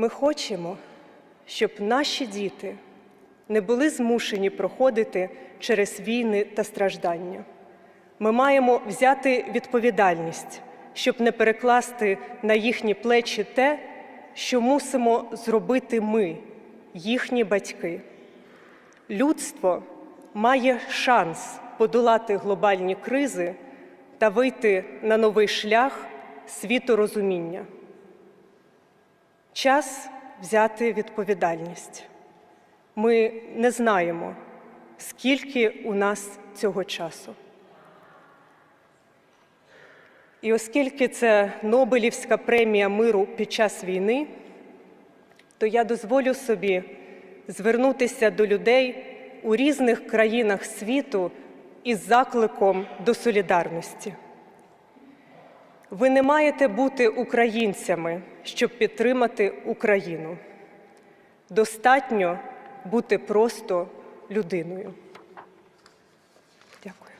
Ми хочемо, щоб наші діти не були змушені проходити через війни та страждання. Ми маємо взяти відповідальність, щоб не перекласти на їхні плечі те, що мусимо зробити ми, їхні батьки. Людство має шанс подолати глобальні кризи та вийти на новий шлях світорозуміння. Час взяти відповідальність. Ми не знаємо, скільки у нас цього часу. І оскільки це Нобелівська премія миру під час війни, то я дозволю собі звернутися до людей у різних країнах світу із закликом до солідарності. Ви не маєте бути українцями, щоб підтримати Україну. Достатньо бути просто людиною. Дякую.